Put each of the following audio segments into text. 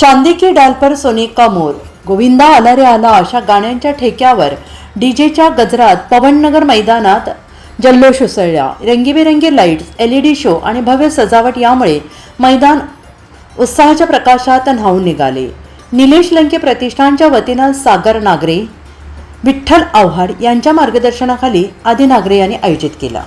चांदी की डाल पर सोने का मोर. गोविंदा आला रे आला अशा गाण्यांच्या ठेक्यावर डीजेच्या गजरात पवननगर मैदानात जल्लोष उसळला. रंगीबेरंगी lights L E D show आणि भव्य सजावट यामुळे मैदान उत्साहाच्या प्रकाशात न्हावून निघाले. निलेश लंके प्रतिष्ठानच्या वतीनं सागर नागरे विठ्ठल आव्हाड यांच्या मार्गदर्शनाखाली आदी नागरे यांनी आयोजित केला.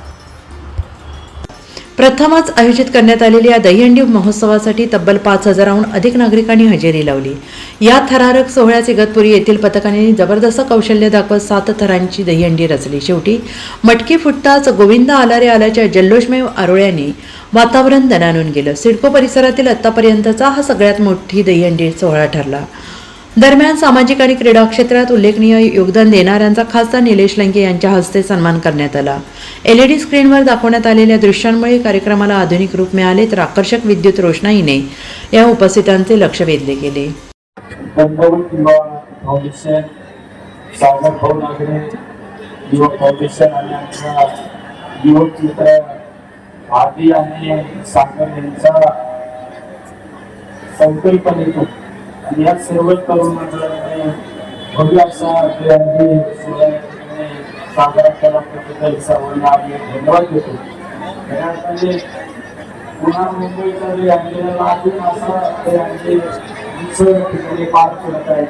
प्रथमच आयोजित करण्यात आलेल्या या दहीहंडी महोत्सवासाठी तब्बल पाच हजाराहून अधिक नागरिकांनी हजेरी लावली. या थरारक सोहळ्यात इगतपुरी येथील पथकाने जबरदस्त कौशल्य दाखवत सात थरांची दहीहंडी रचली. शेवटी मटकी फुटताच गोविंदा आलारे आल्याच्या जल्लोषमय आरोळ्याने वातावरण दणानून गेलं. सिडको परिसरातील आत्तापर्यंतचा हा सगळ्यात मोठी दहीहंडी सोहळा ठरला. दरम्यान सामाजिक आणि क्रीडा क्षेत्रात उल्लेखनीय योगदान देणाऱ्यांचा खासदार निलेश लंके यांच्या हस्ते सन्मान करण्यात आला. एलईडी स्क्रीनवर दाखवण्यात आलेल्या दृश्यांमुळे कार्यक्रमाला आधुनिक रूप मिळाले तर आकर्षक विद्युत रोषणाईने या उपस्थितांचे लक्ष वेधले गेले. आणि संकल्पनेतून आणि या सर्व तरुण मंडळाने भव्य असा अभियान साजरा केला. त्याबद्दल सर्वांना आम्ही धन्यवाद देतो. खऱ्या अर्थाने पुन्हा मुंबईचा जे अंजनेला अजून असा ते अंजने उंच ठिकाणी पार पडत आहे.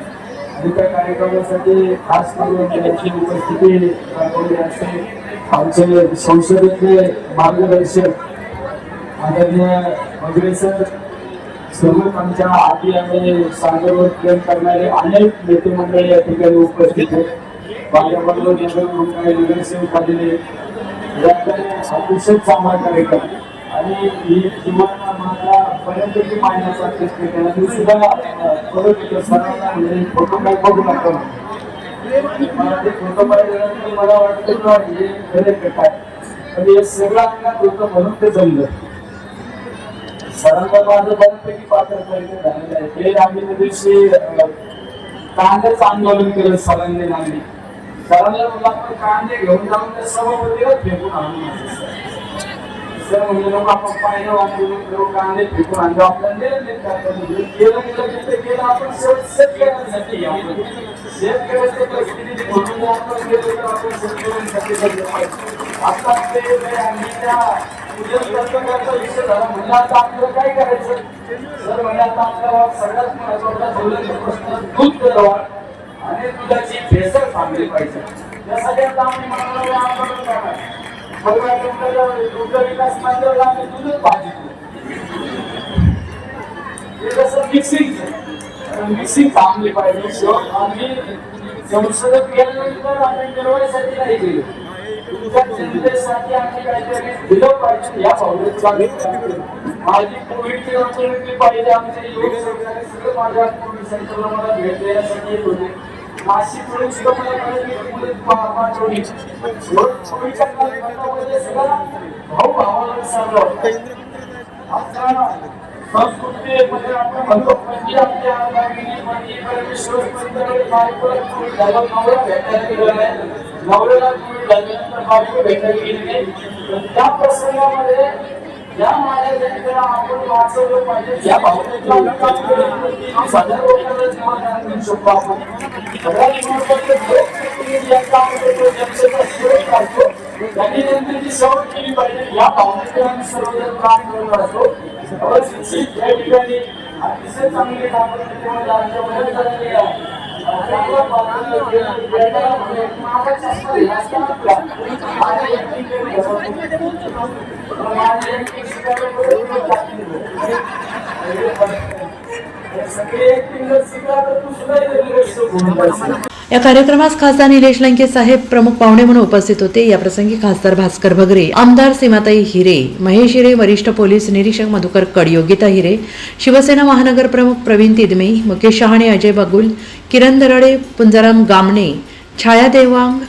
आणि त्या कार्यक्रमासाठी खास करून त्याची उपस्थिती राबवली असते आमचे संसदेतले मार्गदर्शक आदरणीय वगैरे सर सर्व आमच्या आधी आणि सागरवर प्रेम करणारे अनेक नेते मंडळी या ठिकाणी उपस्थित आहेत. माझ्याबरोबर नगरसेवक आलेले याकडे अतिशय चांगला कार्यक्रम आणि ही जीवन माझा बऱ्यापैकी मायनाचा केला. मी सुद्धा परत एकदा म्हणजे फोटो काय बघू नका मला ते फोटो पाहिल्यानंतर मला वाटतं ना हे खरे काय? पण हे सगळं अंगात होतं म्हणून ते जमलं. सरांना माझं बऱ्यापैकी पात्र प्रयत्न ते आम्ही दिवशी अं, कांद्याचं आंदोलन केलं सरांनी नांदी सरांना म्हणलं आपण कांदे घेऊन जाऊन त्या सभापतीला फेकून आणू सर म्हणजे लोक आपण पाहिलं आंदोलन करू कांदे फेकून आणतो आपल्याला निर्णय करता. केलं केलं तिथे केलं आपण शेवट शेतकऱ्यांसाठी आपण शेतकऱ्याची परिस्थिती म्हणून आपण केलं तर आपण शेतकऱ्यांसाठी जगलं आता ते आम्ही त्या आपल्याला काय करायचं? जर म्हणजे आपल्याला सगळ्यात महत्त्वाचा प्रश्न दूध पुरवठा आणि दुधाची भेसळ थांबली पाहिजे. या आता आम्ही म्हणालो आंदोलन करणार. दुग्ध विकास आम्ही दूधच हे कसं मिक्सिंग मिक्सिंग थांबली पाहिजे. आम्ही संसदेत गेल्यानंतर आम्ही मिळवण्यासाठी नाही गेलो तुमच्या आम्ही काहीतरी दिलं पाहिजे या माझी कोविडची ऑपॉर्च्युनिटी पाहिजे आमचे युवक सहकारी माझ्या कोविड सेंटरला मला भेट देण्यासाठी येत होते. नाशिक सुद्धा मला पाठवली. कोविडच्या काळामध्ये सगळा भाऊ भावाला सांगलं आमच्या संस्कृतीमध्ये म्हणजे आपण म्हणतो म्हणजे आपल्या अंगाने म्हणजे परमेश्वर नवरा भेटायला गेला नाही नवऱ्याला त्या प्रसंगामध्ये या माझ्या आपण वाचवलं पाहिजे या भावनेतला विकास करून तीस लोकांना जीवनदान देऊ शकतो आपण सगळ्यात महत्वाचं त्यांनी जनतेची सेवा केली पाहिजे या भावनेतून आम्ही सर्वजण काम करत असतो अवश्य या ठिकाणी अतिशय चांगले काम करण्यामध्ये आमच्या मदत झालेली आहे. चांगला पात्र भेटायला म्हणजे मागाचा असतो हे असतं आपला. आणि एक ठिकाणी घसरतो. आणि सगळे तू सुद्धा या कार्यक्रमास खासदार निलेश लंके साहेब प्रमुख पाहुणे म्हणून उपस्थित होते. या प्रसंगी खासदार भास्कर भगरे आमदार सीमाताई हिरे महेश हिरे वरिष्ठ पोलीस निरीक्षक मधुकर कड योगिता हिरे शिवसेना महानगर प्रमुख प्रवीण तिदमे मुकेश शहाणे अजय बगुल किरण दराडे पुंजाराम गामणे छाया देवांग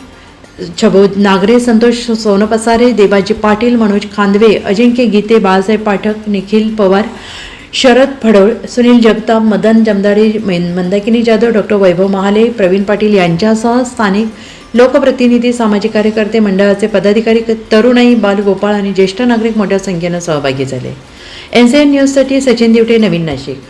छबोद नागरे संतोष सोनपसारे देवाजी पाटील मनोज खांदवे अजिंक्य गीते बाळासाहेब पाठक निखिल पवार शरद फडोळ सुनील जगताप मदन जमदाडे मंदाकिनी जाधव डॉक्टर वैभव महाले प्रवीण पाटील यांच्यासह स्थानिक लोकप्रतिनिधी सामाजिक कार्यकर्ते मंडळाचे पदाधिकारी तरुणाई बालगोपाळ आणि ज्येष्ठ नागरिक मोठ्या संख्येनं सहभागी झाले. एन सी एन न्यूजसाठी सचिन दिवटे नवीन नाशिक.